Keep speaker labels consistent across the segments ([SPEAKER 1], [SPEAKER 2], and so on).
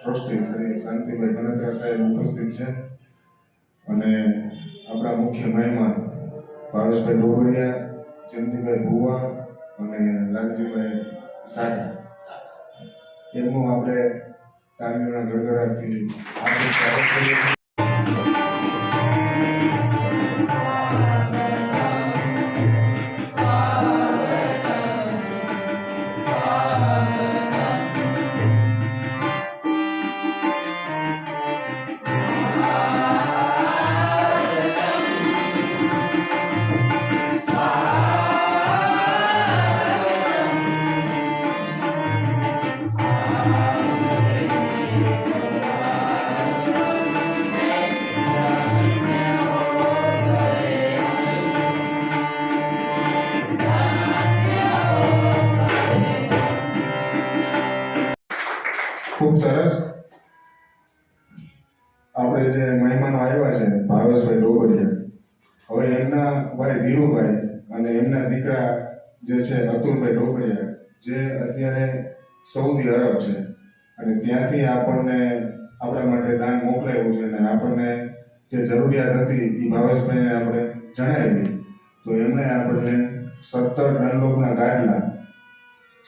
[SPEAKER 1] Trustee Shri Shantibhai ગણત્રા સાહેબ ઉપસ્થિત છે. અને આપણા મુખ્ય મહેમાન ભાવેશભાઈ ડોબરિયા જયંતિભાઈ ભુવા અને લાલજીભાઈ સાડા એમનું આપણે તાલીમના ગડગડાટથી મહેમાનો આવ્યા છે. ભાવેશભાઈ ડોબરિયા. હવે એમના ભાઈ ધીરુભાઈ અને એમના દીકરા જે છે, અતુલભાઈ ડોબરિયા, જે અત્યારે સૌદી અરબ છે. અને ત્યાંથી આપણને આપણા માટે દાન મોકલાવ્યું છે અને આપણને જે જરૂરિયાત હતી એ ભાવેશભાઈને આપણે જણાવી. તો એમણે આપણને સત્તર ડનલોકના ગાડલા,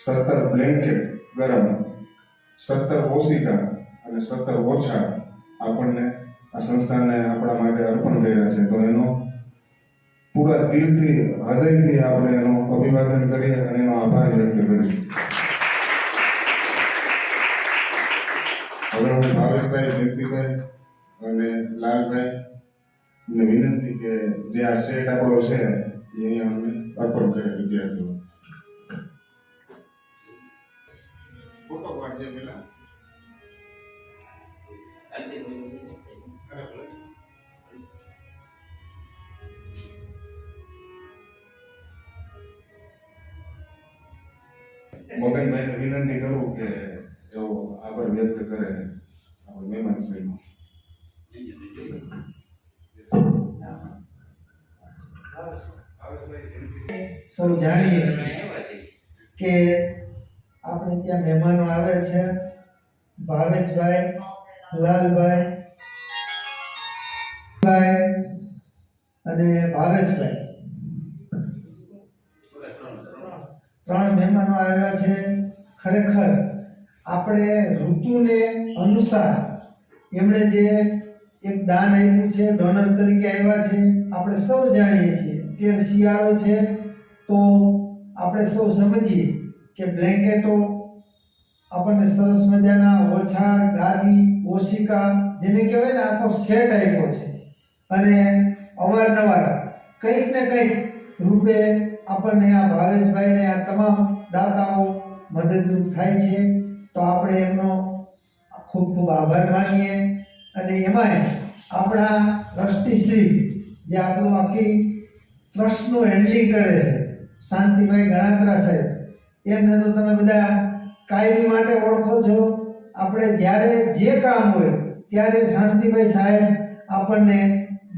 [SPEAKER 1] સત્તર બ્લેન્કેટ ગરમ, સત્તર ઓશિકા અને સત્તર ઓછા આપણને આ સંસ્થાને આપણા માટે અર્પણ કર્યા છે. તો એનો પૂરા દિલથી, હૃદયથી આપણે એનો અભિવાદન કરીએ અને એનો આભાર વ્યક્ત કરીએ હવે હું ભાવેશભાઈ જયંતિભાઈ અને લાલભાઈ ને વિનંતી કે જે આ સેટ આપણો છે, એ અહીંયા અમને અર્પણ કરે વિદ્યાર્થીઓ. ફોટો પાડજે પેલા મોગનભાઈને વિનંતી કરું કે જો આભાર વ્યક્ત કરે આપણે મહેમાન શ્રીનો
[SPEAKER 2] સૌ જાણીએ કે આપણે ત્યાં મહેમાનો આવે છે. ભાવેશભાઈ લાલભાઈ અને ભાવેશભાઈ. ત્રણ મહેમાનો આવેલા છે. ખરેખર આપણે ઋતુને અનુસાર એમણે જે એક દાન આપ્યું છે ડોનર તરીકે આવ્યા છે, આપણે સૌ જાણીએ છીએ. અત્યારે શિયાળો છે, તો આપણે સૌ સમજીએ કે બ્લેન્કેટો આપણને સરસ મજાના ઓછાણ ગાદી, ઓશિકા જેને કહેવાય ને, આખો સેટ આપ્યો છે. અને અવારનવાર કંઈક ને કંઈક રૂપે આપણને આ ભાવેશભાઈને આ તમામ દાતાઓ મદદરૂપ થાય છે. તો આપણે એમનો ખૂબ ખૂબ આભાર માનીએ અને એમાંય આપણા ટ્રસ્ટીશ્રી જે આપણું આખી ટ્રસ્ટનું હેન્ડલિંગ કરે છે, શાંતિભાઈ ગણાત્રા સાહેબ, એમને તો તમે બધા કાયમી માટે ઓળખો છો. આપણે જ્યારે જે કામ હોય ત્યારે શાંતિભાઈ સાહેબ આપણને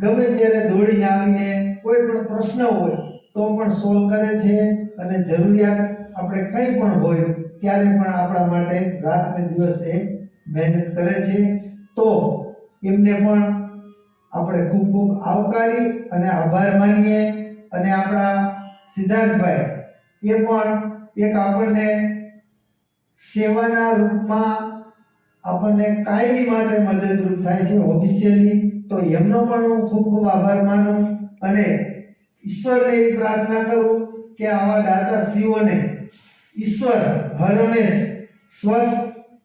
[SPEAKER 2] ગમે ત્યારે દોડીને આવીને કોઈ પણ પ્રશ્ન હોય તો પણ સોલ્વ કરે છે અને જરૂરિયાત આપણે કંઈ પણ હોય ત્યારે પણ આપણા માટે રાત ને દિવસે મહેનત કરે છે. તો એમને પણ આપણે ખૂબ ખૂબ આવકારી અને આભાર માનીએ અને આપણા સિદ્ધાર્થભાઈ એ પણ એક આપણને સેવાના રૂપમાં આપણને કાયમી માટે મદદરૂપ થાય છે ઓફિશિયલી તો એમનો પણ હું ખૂબ ખૂબ આભાર માનું અને ઈશ્વરને એ પ્રાર્થના કરું કે આવા દાતાશ્રીઓને ઈશ્વર હરમેશ સ્વસ્થ,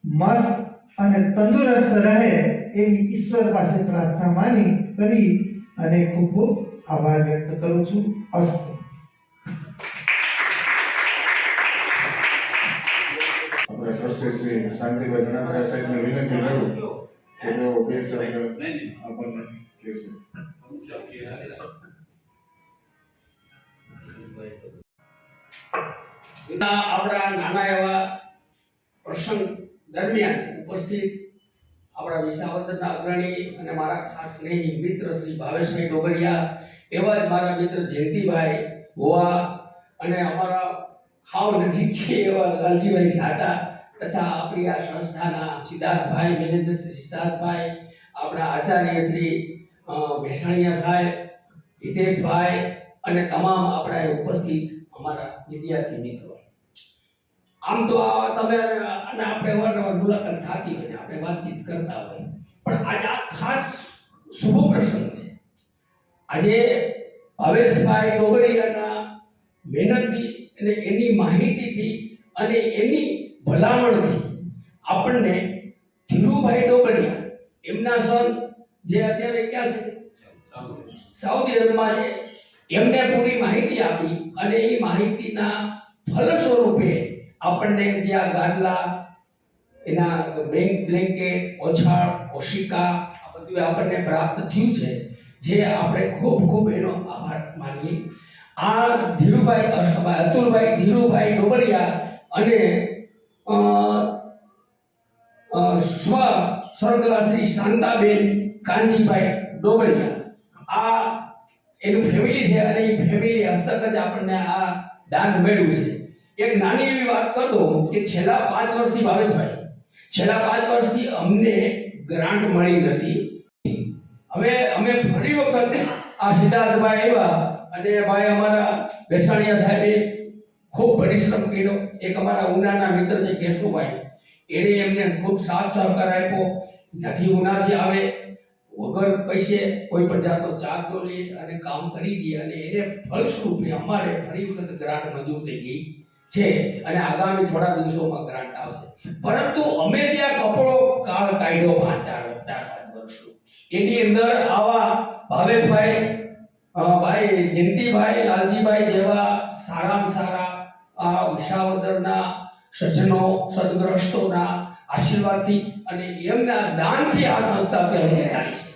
[SPEAKER 2] મસ્ત અને તંદુરસ્ત રહે એવી ઈશ્વર પાસે પ્રાર્થના માની કરી અને ખૂબ ખૂબ આભાર વ્યક્ત કરું છું. અસ્તુ.
[SPEAKER 1] આપણે ટ્રસ્ટી શ્રી શાંતિભાઈ ગણાત્રા સાહેબને વિનંતી કરું કે કહેશે.
[SPEAKER 3] આપણા નાના એવા પ્રસંગ દરમિયાન ઉપસ્થિત આપણા વિસાવદરના અગ્રણી અને મારા ખાસ નહીં મિત્ર શ્રી ભાવેશભાઈ ડોગરિયા એવા જ મારા મિત્ર જયંતિભાઈ ગોવા અને અમારા હાવ નજીક એવા લાલજીભાઈ સાટા તથા આપણી આ સંસ્થાના સિદ્ધાર્થભાઈ મેનેન્દ્રશ્રી સિદ્ધાર્થભાઈ, આપણા આચાર્ય શ્રી ભેસાણીયા સાહેબ, હિતેશભાઈ અને તમામ આપણા ઉપસ્થિત અમારા વિદ્યાર્થી મિત્રો. આમ તો તમે, અને આપણે અવારનવાર મુલાકાત થતી હોય ને, આપણે વાતચીત કરતા હોય. પણ આજે આ ખાસ શુભ પ્રસંગ છે. આજે ભાવેશભાઈ ડોગરિયાના મહેનતથી અને એની માહિતીથી અને એની ભલામણથી આપણને ધીરુભાઈ ડોગરિયા એમના સન જે અત્યારે ક્યાં છે? સાઉદી અરબમાં છે. એમને પૂરી માહિતી આપી અને એ માહિતીના ફલ સ્વરૂપે આપણને જે આ ગાદલા, એના બ્લેન્ક બ્લેન્કેટ ઓછાળ, ઓશિકા, આ બધું આપણને પ્રાપ્ત થયું છે, જે આપણે ખૂબ ખૂબ એનો આભાર માનીએ. આ ધીરુભાઈ અતુલભાઈ, ધીરુભાઈ ડોબરિયા અને સ્વ સ્વર્ગલા શ્રી શાંતાબેન કાનજીભાઈ ડોબરિયા. આ એનું ફેમિલી છે અને એ ફેમિલી હસ્તક જ આપણને આ દાન મળ્યું છે. એક નાની એવી વાત કરતો કે છેલ્લા પાંચ વર્ષથી ભાવેશભાઈ છેલ્લા પાંચ વર્ષથી અમને ગ્રાન્ટ મળી નથી. હવે અમે ફરી વખત આ સિદ્ધાર્થભાઈ આવ્યા અને ભાઈ અમારા બેસાણીયા સાહેબે ખૂબ પરિશ્રમ કર્યો. એક અમારા ઉનાના મિત્ર છે કેશુભાઈ. એણે એમને ખૂબ સાથ સહકાર આપ્યો. નથી ઉનાથી આવે, વગર પૈસે કોઈ પણ જાતનો ચાર્જ લે અને કામ કરી દે અને એને ફળસ્વરૂપે અમારે ફરી વખત ગ્રાન્ટ મંજૂર થઈ ગઈ. છે અને આગામી થોડા દિવસોમાં ગ્રાન્ટ આવશે. પરંતુ અમે જે આ કપડો કાળ કાઢ્યો પાંચ વર્ષનો, એની અંદર આવા ભાવેશભાઈ ભાઈ જયંતિભાઈ, લાલજીભાઈ જેવા સારામાં સારા આ ઉષાવદરના સજ્જનો સદગ્રસ્તોના આશીર્વાદથી અને એમના દાનથી આ સંસ્થા અત્યારે ચાલી છે.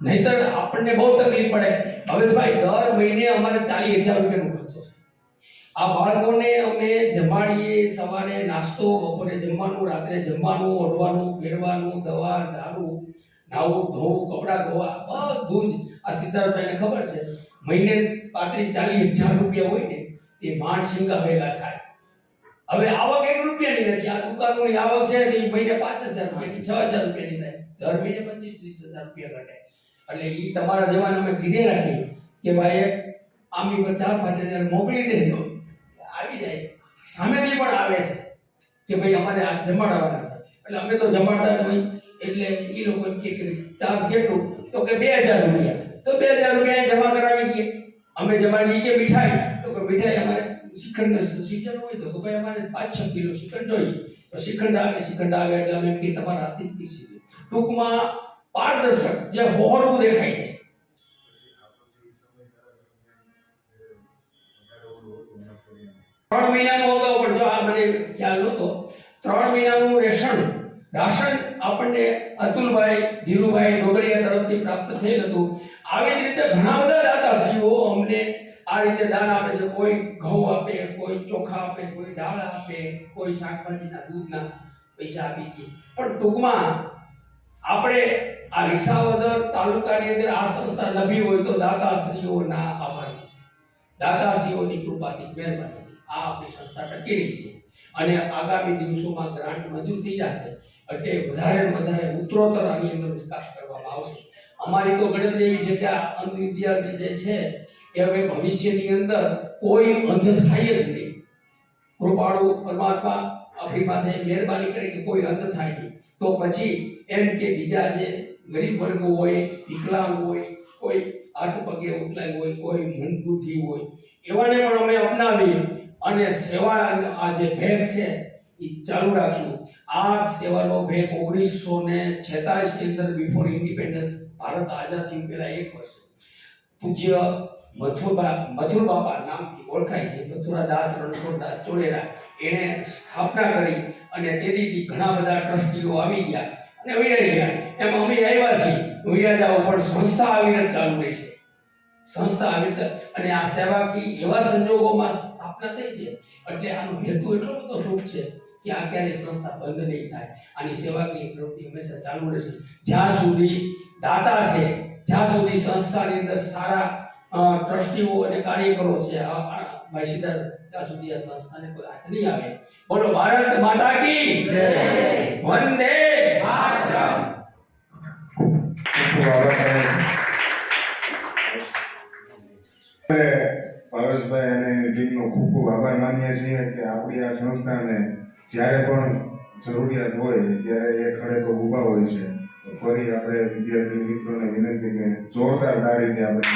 [SPEAKER 3] નહીતર આપણને બહુ તકલીફ પડે. ભાવેશભાઈ, દર મહિને અમારે ચાલીસ હજાર રૂપિયાનો ખર્ચો આ બાળકોને અમે જમાડીએ, સવારે નાસ્તો, બપોરે જમવાનું, રાત્રે જમવાનું, ઓઢવાનું, પહેરવાનું, દવા, દારૂ, નાવું, ધોવું, કપડાં ધોવા, બધું જ આ સિદ્ધાર્થભાઈને ખબર છે. મહિને પાંત્રીસ, ચાલીસ હજાર રૂપિયા હોય ને, તે માંડ સિંગા ભેગા થાય. હવે આવક એક રૂપિયાની નથી. આ દુકાનોની આવક છે તે મહિને પાંચ હજાર રૂપિયાની છ હજાર રૂપિયાની થાય. દર મહિને પચીસ, ત્રીસ હજાર રૂપિયા ઘટે. એટલે એ તમારા જવાને અમે કીધે રાખી કે ભાઈ એક આમી પર ચાર, પાંચ હજાર મોકલી દેજો. આવી જાય સામેથી પણ આવે છે કે ભાઈ અમારે આ જમાડવાના છે. એટલે અમે તો જમાડતા જ એટલે એ લોકો એમ કે ચાર્જ કેટલું? તો કે બે રૂપિયા. તો બે રૂપિયા જમા કરાવી દઈએ. અમે જમાડીએ કે મીઠાઈ? તો કે મીઠાઈ અમારે શ્રીખંડ શિખંડ હોય તો ભાઈ અમારે પાંચ છ કિલો શ્રીખંડ જોઈએ. તો શ્રીખંડ આવે શ્રીખંડ આવે એટલે અમે કે તમારા હાથથી પીસી દઈએ. ટૂંકમાં પારદર્શક જે હોહળવું દેખાય છે. ત્રણ મહિનાનું અગાઉ પણ જો આ મને ખ્યાલ નહોતો, ત્રણ મહિનાનું રેશન, રાશન આપણને અતુલભાઈ, ધીરુભાઈ ડોગરિયા તરફથી પ્રાપ્ત થયેલ હતું. આવી જ રીતે ઘણા બધા દાતાશ્રીઓ અમને આ રીતે દાન આપે છે. કોઈ ઘઉં આપે, કોઈ ચોખા આપે, કોઈ દાળ આપે, કોઈ શાકભાજીના દૂધના પૈસા આપી દે પણ ટૂંકમાં આપણે આ વિસાવદર તાલુકાની અંદર આ સંસ્થા નભી હોય તો દાતાશ્રીઓના આભારી છે. દાતાશ્રીઓની કૃપાથી મહેરબાનીથી આ આપણી સંસ્થા ટકી રહી છે. અને આગામી દિવસોમાં ગ્રાન્ટ મંજૂર થઈ જશે, એટલે વધારે વધારે ઉત્તરોત્તર આની અંદર વિકાસ કરવામાં આવશે. અમારી તો ગણતરી એવી છે કે આ અંધ વિદ્યાર્થી જે છે, એ હવે ભવિષ્યની અંદર કોઈ અંધ થાય જ નહીં. કૃપાળુ પરમાત્મા આપણી માથે મહેરબાની કરી કે કોઈ અંધ થાય નહીં. તો પછી એમ કે બીજા જે ગરીબ વર્ગો હોય વિકલાંગ હોય, કોઈ હાથ પગે ઉકલાય હોય, કોઈ મન બુદ્ધિ હોય, એવાને પણ અમે અપનાવીએ. અને સેવા આ જે ભેગ છે એ ચાલુ રાખશું. આ સેવાનો ભેગ ઓગણીસો ને છેતાલીસની અંદર બિફોર ઇન્ડિપેન્ડન્સ ભારત આઝાદ થયું પહેલા એક વર્ષ. પૂજ્ય મથુરબા મથુર બાપા નામથી ઓળખાય છે મથુરાદાસ રણછોડદાસ ચોડેરા એણે સ્થાપના કરી અને તેથી ઘણા બધા ટ્રસ્ટીઓ આવી ગયા અને વૈયા ગયા. એમ અમે આવ્યા છીએ. વિયા જાઓ, પણ સંસ્થા આવીને ચાલુ રહી છે સંસ્થા આવી અને આ સેવાકી એવા સંજોગોમાં સ્થાપના થઈ છે. એટલે આનો હેતુ એટલો બધો શુભ છે કે આ ક્યારેય સંસ્થા બંધ નહીં થાય. આની સેવાકીય પ્રવૃત્તિ હંમેશા ચાલુ રહેશે. જ્યાં સુધી દાતા છે, જ્યાં સુધી સંસ્થાની અંદર સારા ટ્રસ્ટીઓ અને કાર્યકરો છે ભાઈ સિદ્ધાર્થ ત્યાં સુધી આ સંસ્થાને કોઈ નહીં આવે. બોલો, ભારત માતા કી વંદે માતરમ.
[SPEAKER 1] ભાવેશભાઈ અને ટીમનો ખૂબ ખૂબ આભાર માનીએ છીએ કે આપણી આ સંસ્થાને જ્યારે પણ જરૂરિયાત હોય, ત્યારે એ ખડે પગ ઊભા હોય છે. ફરી આપણે વિદ્યાર્થી મિત્રોને વિનંતી કે જોરદાર તાળીથી આપણે